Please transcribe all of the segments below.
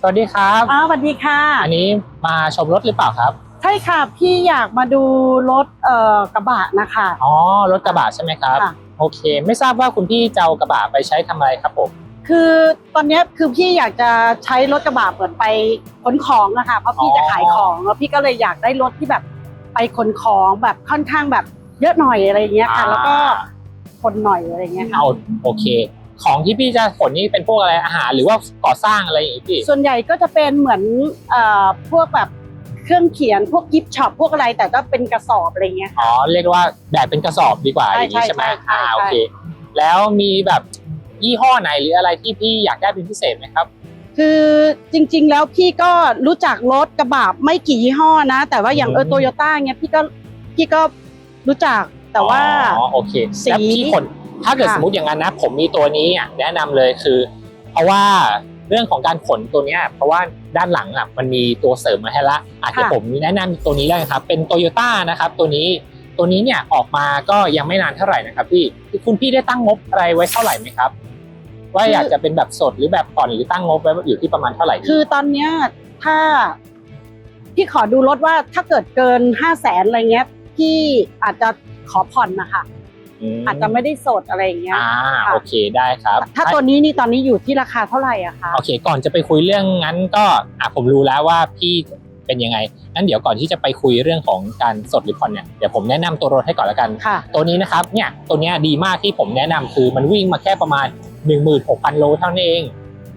สวัสดีครับอ้าวสวัสดีค่ะ อันนี้มาชมรถหรือเปล่าครับ ใช่ค่ะ พี่อยากมาดูรถเอ่อกระบะนะคะอ๋อรถกระบะใช่ไหมครับ ค่ะ โอเค ไม่ทราบว่าคุณพี่จะเอากระบะไปใช้ทำอะไรครับผม คือตอนเนี้ยคือพี่อยากจะใช้รถกระบะเปิดไปขนของอะค่ะเพราะพี่อ๋อ จะขายของแล้วพี่ก็เลยอยากได้รถที่แบบไปขนของแบบค่อนข้างแบบเยอะหน่อยอะไรอย่างเงี้ยค่ะ แล้วก็คนหน่อยอะไรอย่างเงี้ยค่ะเอาโอเค ของที่พี่จะขนนี่เป็นพวกอะไรอาหารหรือว่าก่อสร้างอะไรอย่างงี้พี่ส่วนใหญ่ก็จะเป็นเหมือนเอ่อพวกแบบเครื่องเขียนพวกกิฟต์ช็อปพวกอะไรแต่ก็เป็นกระสอบอะไรอย่างเงี้ยค่ะ อ๋อเรียกว่าแบบเป็นกระสอบดีกว่าใช่อย่างนี้ใช่ไหมใช่ใช่อ่าใช่โอเคแล้วมีแบบยี่ห้อไหนหรืออะไรที่พี่อยากได้เป็นพิเศษไหมครับ คือจริงๆ แล้วพี่ก็รู้จักรถกระบะไม่กี่ยี่ห้อนะ แต่ว่าอย่างอืมเออโตโยต้าเงี้ยพี่ก็พี่ก็รู้จักแต่ว่า อ๋อโอเคสีแล้วพี่ขน ถ้าเกิดค่ะสมมติอย่างนั้นนะ ผมมีตัวนี้อะแนะนำเลยคือ เพราะว่าเรื่องของการขนตัวเนี้ยเพราะว่าด้านหลังอะมันมีตัวเสริมมาให้ละอาจจะเดี๋ยวผมแนะนำตัวนี้เลยครับ เป็นโตโยต้านะครับตัวนี้ตัวนี้เนี่ยออกมาก็ยังไม่นานเท่าไหร่นะครับพี่คุณพี่ได้ตั้งงบอะไรไว้เท่าไหร่ไหมครับ ว่าอยากจะเป็นแบบสดหรือแบบผ่อนหรือตั้งงบไว้อยู่ที่ประมาณเท่าไหร่ดีคือตอนเนี้ยถ้าพี่ขอดูรถว่าถ้าเกิดเกินห้าแสนอะไรเงี้ยพี่อาจจะขอผ่อนนะคะ มอาจจะไม่ได้สดอะไรอย่างเงี้ย อ่าค่ะ โอเคได้ครับถ้าตัวนี้นี่ตอนนี้อยู่ที่ราคาเท่าไหร่อะคะโอเคก่อนจะไปคุยเรื่องนั้นก็อะผมรู้แล้วว่าพี่เป็นยังไงงั้นเดี๋ยวก่อนที่จะไปคุยเรื่องของการสดหรือผ่อนเนี่ยเดี๋ยวผมแนะนำตัวรถให้ก่อนละกัน ค่ะ ตัวนี้นะครับเนี่ยตัวเนี้ยดีมากที่ผมแนะนำคือมันวิ่งมาแค่ประมาณ 16,000 โลเท่านั้นเอง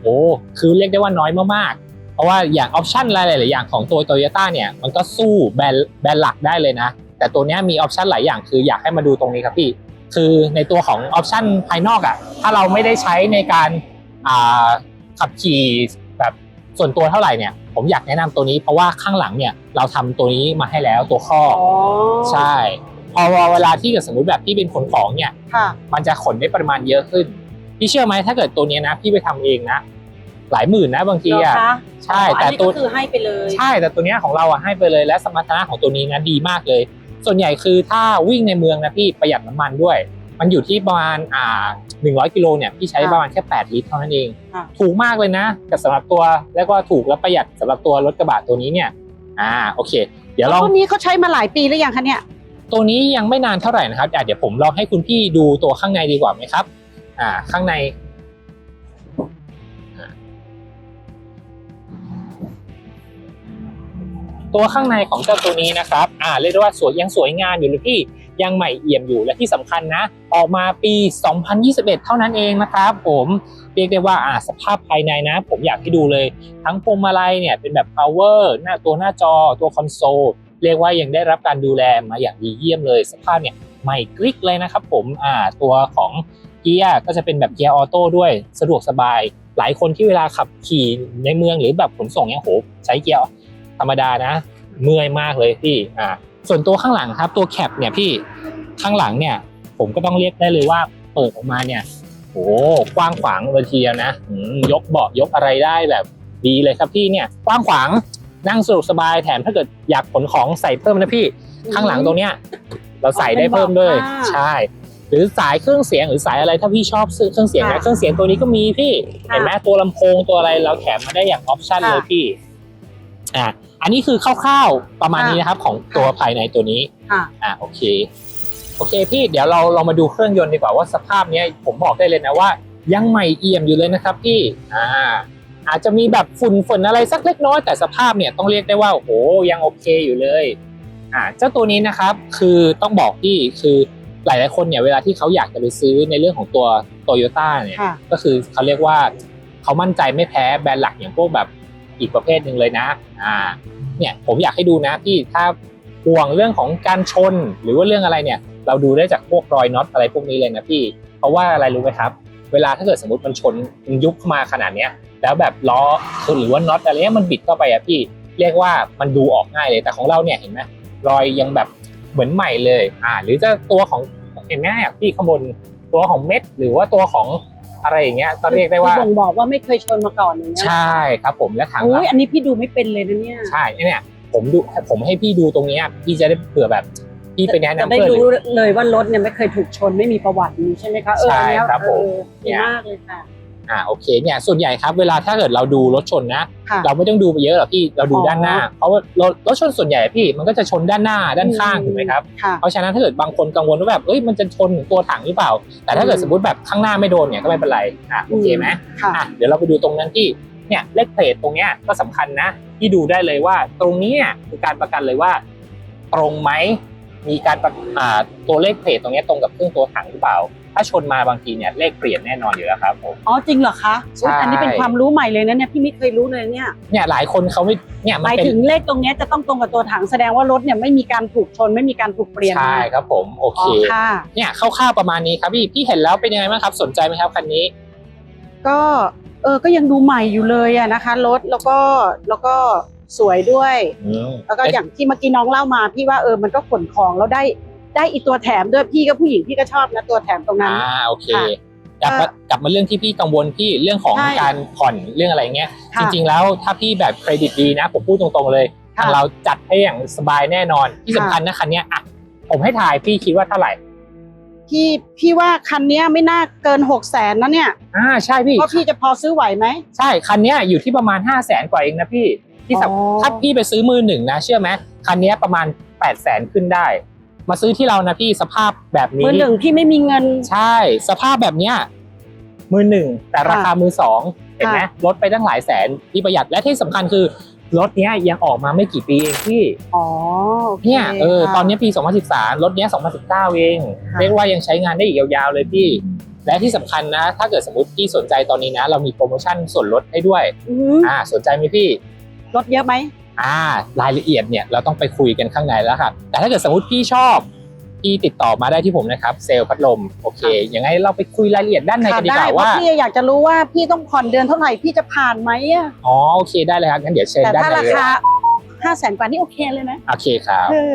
โอ้คือเรียกได้ว่าน้อยมากๆ เพราะว่าอย่างออปชันหลายๆอย่างของตัวโตโยต้าเนี่ยมันก็สู้แบรนด์แบรนด์หลักได้เลยนะ แต่ตัวเนี้ยมีออปชันหลายอย่างคืออยากให้มาดูตรงนี้ครับพี่ คือในตัวของออปชันภายนอกอะถ้าเราไม่ได้ใช้ในการอ่าขับขี่แบบส่วนตัวเท่าไหร่เนี่ยผมอยากแนะนำตัวนี้เพราะว่าข้างหลังเนี่ยเราทำตัวนี้มาให้แล้วตัวข้ออ๋อใช่พอเวลาที่เกิดสมมติแบบพี่เป็นขนของเนี่ยค่ะมันจะขนได้ปริมาณเยอะขึ้นพี่เชื่อไหมถ้าเกิดตัวเนี้ยนะพี่ไปทำเองนะหลายหมื่นนะบางทีเหรออะคะใช่อ๋อแต่อันนี้ตัวก็คือให้ไปเลย ใช่แต่ตัวเนี้ยของเราอะให้ไปเลยและสมรรถนะของตัวนี้นะดีมากเลย ส่วนใหญ่คือถ้าวิ่งในเมืองนะพี่ประหยัดน้ำมันด้วย มันอยู่ที่ประมาณอ่า100กิโลเนี่ยพี่ใช้ค่ะประมาณแค่8ลิตรเท่านั้นเอง ค่ะ ถูกมากเลยนะกับสำหรับตัวแล้วก็ถูกและประหยัดสำหรับตัวรถกระบะตัวนี้เนี่ยอ่าโอเค เดี๋ยวลองรุ่นนี้เขาใช้มาหลายปีหรือยังคะเนี่ย ตัวนี้ยังไม่นานเท่าไหร่นะครับอะเดี๋ยวผมลองให้คุณพี่ดูตัวข้างในดีกว่าไหมครับ อ่า ข้างใน ตัวข้างในของเจ้าตัวนี้นะครับอ่าเรียกได้ว่าสวยยังสวยงามอยู่เลยพี่ยังใหม่เอี่ยมอยู่และที่สำคัญนะ ออกมาปี 2021 เท่านั้นเองนะครับผมเรียกได้ว่าอ่าสภาพภายในนะ ผมอยากให้ดูเลย ทั้งพวงมาลัยเนี่ยเป็นแบบ power หน้าตัวหน้าจอตัวคอนโซลเรียกว่ายังได้รับการดูแลมาอย่างดีเยี่ยมเลย สภาพเนี่ยใหม่กริกเลยนะครับผมอ่าตัวของเกียร์ก็จะเป็นแบบเกียร์ออโต้ด้วยสะดวกสบาย หลายคนที่เวลาขับขี่ในเมืองหรือแบบขนส่งเนี่ยโหใช้เกียร์ ธรรมดานะ เมื่อยมากเลยพี่อ่าส่วนตัวข้างหลังครับ ตัวแคปเนี่ยพี่ข้างหลังเนี่ย ผมก็ต้องเรียกได้เลยว่าเปิดออกมาเนี่ยโอ้กว้างขวางเลยทีเดียวนะอืมยกเบาะยกอะไรได้แบบดีเลยครับพี่เนี่ยกว้างขวางนั่งสะดวกสบายแถมถ้าเกิดอยากขนของใส่เพิ่มนะพี่ข้างหลังตรงเนี้ยเราใส่ได้เพิ่มด้วยอ๋อเป็นเบาะผ้าใช่ หรือสายเครื่องเสียงหรือสายอะไรถ้าพี่ชอบซื้อเครื่องเสียงนะค่ะเครื่องเสียงตัวนี้ก็มีพี่ค่ะเห็นไหมตัวลำโพงตัวอะไรเราแถมมาได้อย่างออปชั่นค่ะเลยพี่อะ อันนี้คือคร่าวๆประมาณค่ะนี้นะครับของตัวภายในตัวนี้ค่ะอะโอเคโอเคพี่เดี๋ยวเราเรามาดูเครื่องยนต์ดีกว่าว่าสภาพเนี้ยผมบอกได้เลยนะว่า ยังใหม่เอี่ยมอยู่เลยนะครับพี่อ่าอาจจะมีแบบฝุ่นฝนอะไรสักเล็กน้อยแต่สภาพเนี่ยต้องเรียกได้ว่าโอ้โหยังโอเคอยู่เลยอ่าเจ้าตัวนี้นะครับคือต้องบอกพี่คือหลายๆคนเนี่ยเวลาที่เขาอยากจะไปซื้อในเรื่องของตัวโตโยต้าเนี่ยค่ะก็คือเขาเรียกว่าเขามั่นใจไม่แพ้แบรนด์หลักอย่างพวกแบบ อีกประเภทหนึ่งเลยนะอ่าเนี่ยผมอยากให้ดูนะพี่ถ้าห่วงเรื่องของการชนหรือว่าเรื่องอะไรเนี่ย เราดูได้จากพวกรอยน็อตอะไรพวกนี้เลยนะพี่ เพราะว่าอะไรรู้ไหมครับ เวลาถ้าเกิดสมมติมันชนมันยุบมาขนาดเนี้ย แล้วแบบล้อหรือว่าน็อตอะไรเนี้ยมันบิดเข้าไปอะพี่ เรียกว่ามันดูออกง่ายเลยแต่ของเราเนี่ยเห็นไหมรอยยังแบบเหมือนใหม่เลย อ่า หรือจะตัวของเห็นไหมอะพี่ข้างบนตัวของเม็ด หรือว่าตัวของ อะไรอย่างเงี้ยก็เรียกได้ว่าบ่งบอกว่าไม่เคยชนมาก่อนอย่างเงี้ยใช่ครับผมและถังอุ้เรายอันนี้พี่ดูไม่เป็นเลยนะเนี่ยใช่เนี่ยผมดูผมให้พี่ดูตรงเนี้ยพี่จะได้เผื่อแบบพี่ไปแนะจะนำได้เพื่อนหรู้รือเลยว่ารถเนี่ยไม่เคยถูกชนไม่มีประวัตินี้ใช่ไหมคะเออใช่อันเนี้ยครับผมเออเนี่ดียมากเลยค่ะ อ่าโอเคเนี่ยส่วนใหญ่ครับเวลาถ้าเกิดเราดูรถชนนะ ค่ะ เราไม่ต้องดูไปเยอะหรอกพี่เราดูอ๋อด้านหน้า เพราะว่ารถรถชนส่วนใหญ่พี่มันก็จะชนด้านหน้าด้านข้างอืมถูกไหมครับ ค่ะ เพราะฉะนั้นถ้าเกิดบางคนกังวลว่าแบบเอ้ยมันจะชนถึงตัวถังหรือเปล่า แต่ถ้าเกิดอืมสมมติแบบข้างหน้าไม่โดนเนี่ยก็ไม่เป็นไรอะโอเคไหมค่ะ อะเดี๋ยวเราไปดูตรงนั้นที่เนี่ยเลขเพจตรงเนี้ยก็สำคัญนะที่ดูได้เลยว่าตรงนี้เนี่ยคือการประกันเลยว่า ตรงไหมมีการประอ่าตัวเลขเพจตรงเนี้ยตรงกับเครื่องตัวถังหรือเปล่า ถ้าชนมาบางทีเนี่ยเลขเปลี่ยนแน่นอนอยู่แล้วครับผม อ๋อจริงเหรอคะใช่อุ๊ยอันนี้เป็นความรู้ใหม่เลยนะเนี่ยพี่ไม่เคยรู้เลยเนี่ยเนี่ยหลายคนเขาไม่เนี่ยหมันมายเป็นถึงเลขตรงเนี้ยจะต้องตรงกับตัวถังแสดงว่ารถเนี่ยไม่มีการถูกชนไม่มีการถูกเปลี่ยนใช่ครับผมโออ๋เค อค่ะ เนี่ยคร่าวๆประมาณนี้ครับพี่พี่เห็นแล้วเป็นยังไงบ้างครับสนใจไหมครับคันนี้ ก็เออก็ยังดูใหม่อยู่เลยอะนะคะรถแล้วก็แล้วก็สวยด้วยอืมแล้วก็อย่างที่เมื่อกี้น้องเล่ามาพี่ว่าเออมันก็ขนของแล้วได้ ได้อีตัวแถมด้วยพี่ก็ผู้หญิงพี่ก็ชอบนะตัวแถมตรงนั้น อ่าโอเคค่ะกลับมากลับมาเรื่องที่พี่กังวลพี่เรื่องของใช่การผ่อนเรื่องอะไรเงี้ย ค่ะจริง ๆ แล้วถ้าพี่แบบเครดิตดีนะ ผมพูดตรงๆเลยค่ะ ทางเราจัดให้อย่างสบายแน่นอนที่ค่ะสำคัญนะคันเนี้ยอะผมให้ถ่ายพี่คิดว่าเท่าไหร่พี่พี่ว่าคันเนี้ยไม่น่าเกินหกแสนนะเนี่ยอ่าใช่พี่เพราะพี่จะพอซื้อไหวไหม ใช่ คันเนี้ยอยู่ที่ประมาณ 5 0 0แสนกว่าเองนะพี่ที่สำอ๋อ ถ้าพี่ไปซื้อมือหนึ่งนะ เชื่อไหมคันเนี้ยประมาณ 8 0 0แสนขึ้นได้ มาซื้อที่เรานะพี่สภาพแบบนี้มือหนึ่งพี่ไม่มีเงิน ใช่ สภาพแบบเนี้ยมือหนึ่งแต่ราคามือสองเห็นไหมค่ะลดไปตั้งหลายแสนที่ประหยัดและที่สำคัญคือรถเนี้ยยังออกมาไม่กี่ปีเองพี่อ๋อโอคเนี่ยเออค่ะตอนนี้ปี 2013 รถเนี้ย 2019 เองค่ะเรียกว่ายังใช้งานได้อีกยาวๆเลยพี่ และที่สำคัญนะ ถ้าเกิดสมมติพี่สนใจตอนนี้นะ เรามีโปรโมชั่นส่วนลดให้ด้วยอือหืออ่าสนใจไหมพี่รถเยอะไหม อ่ารายละเอียดเนี่ยเราต้องไปคุยกันข้างในแล้วครับแต่ถ้าเกิดสมมติพี่ชอบพี่ติดต่อมาได้ที่ผมนะครับ เซลล์พัดลมโอเคยังไงเราไปคุยรายละเอียดด้านในกันดีกได้ว่าเพว่าราะพี่อยากจะรู้ว่าพี่ต้องผ่อนเดือนเท่าไหร่พี่จะผ่านไหมอะอ๋อโอเคได้เลยครับงั้นเดี๋ยวเชิญแต่ด้านถ้าในราเลยคาห้าแสนกว่านี่โอเคเลยนะโอเคครับเออ